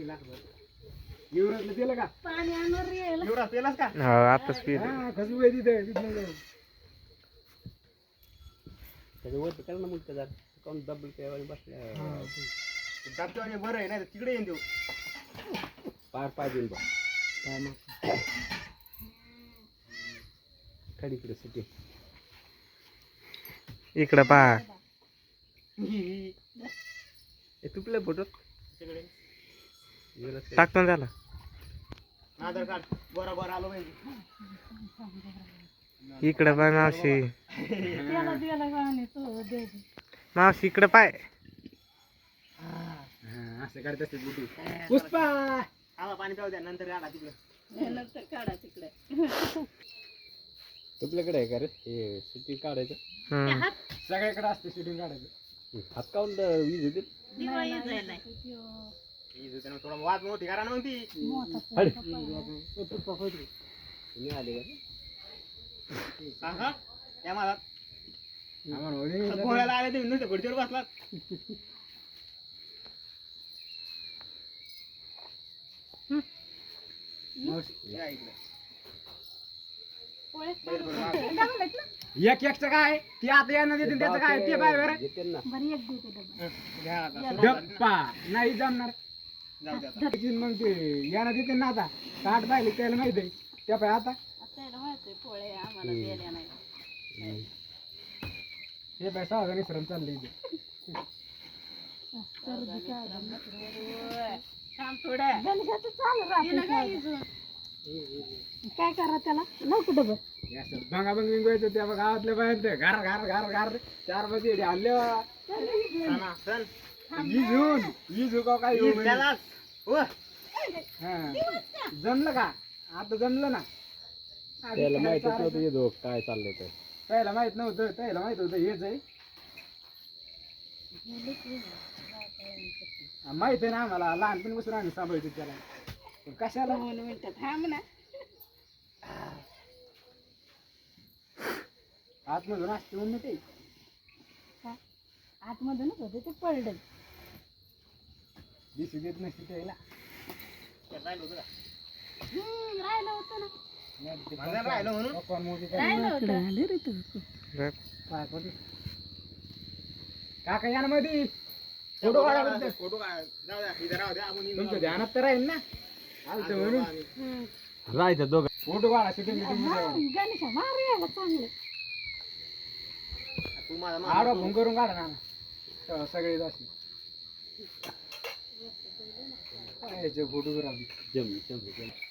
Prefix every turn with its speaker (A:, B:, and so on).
A: युवराजला दिलं का?
B: पाणी येईल
A: युवराज पेलास का?
C: हा आताच पी
A: हा खसबू आहे तिथे तिथनं जाऊ.
D: त्याच्यावरती कर ना मग त्याचा काऊन डबल पेवाने बसल्या.
A: दाबच्यावानी बरं आहे नाही तर तिकडे येईन देऊ.
D: पार पाहिजे बा. काय मग? कडीकडे सुटे.
C: इकडं पहा.
D: ए तुपल्या फोटो.
A: तिकडे.
C: टाकतो ना त्याला.
A: आधार कार्ड बरं बरं आलो माहिती
C: इकडं पाय मावशी. मावशी इकडं पाय.
A: हा, असं करत असते बुटी. पुष्पा! आम्हाला पाणी प्याऊ द्या नंतर गाडा तिकडे.
B: नंतर काढा तिकडे.
D: तुपल्याकडे आहे का रे? हे सुट्टी काढायचं.
A: सगळ्याकडे असते शूटिंग काढायचं.
D: हात काऊन द- वीज होते
B: दिवाळी जायला
A: जुत्यानं थोडा वाद मोठी करा ना मग ती
D: हट.
B: मोठा
D: तुम्ही आले का
A: सांगा त्या मला
D: आम्हाला होणे
A: पोळ्याला आले ते नुसतं खुर्चीवर बसला एक एकचं काय ती आता यानं देते त्याचं काय ते पाय बरं गप्पा नाही जमणार मग ते यानं देते ना आता. ताट पाहिले त्याला माहिती आहे. त्या पाय आता.
B: पोळे आम्हाला दिल्या नाही.
A: हे पाय सहा
B: राहते काय करा त्याला? नको डबं
A: असं भंगा भंग विंगवायचं त्या गावातल्या बाहेर ते घार घार घार घार चारमध्ये आणले इजून इजू का काय येऊ हा. जमलं का? आता जमलं ना?
D: त्याला
A: काय
D: माहितच
A: चारायचं?
D: नव्हतं हे दोघ काय चाललंय ते.
A: त्याला माहीत नव्हतं त्याला माहीत होतं हेच आहे. हा, माहीत आहे ना आम्हाला लहानपणी बसून आम्ही सांभाळतो त्याला. पण कशाला?
B: दोन मिनिटं थांब ना.
A: आतमधून असते म्हणून ते.
B: आतमधूनच होते ते पडलं.
A: दिसू देत नसते त्याला.
B: हम्म, राहिलं होतं ना
A: राहिलं म्हणून
B: राहिलं होतं. आले रे तू.
A: काका या ना मध्ये फोटो काढा फोटो तुमच्या ध्यानात तर राहील ना. आलतं म्हणून.
D: राहायचं दोघं.
A: फोटो काढा शूटिंग
B: गणेशा मार याला चांगलं.
A: आडवा फोन करून काढा ना तेव्हा सगळे এই যে
D: ফটোগ্রাফি জমি জমি।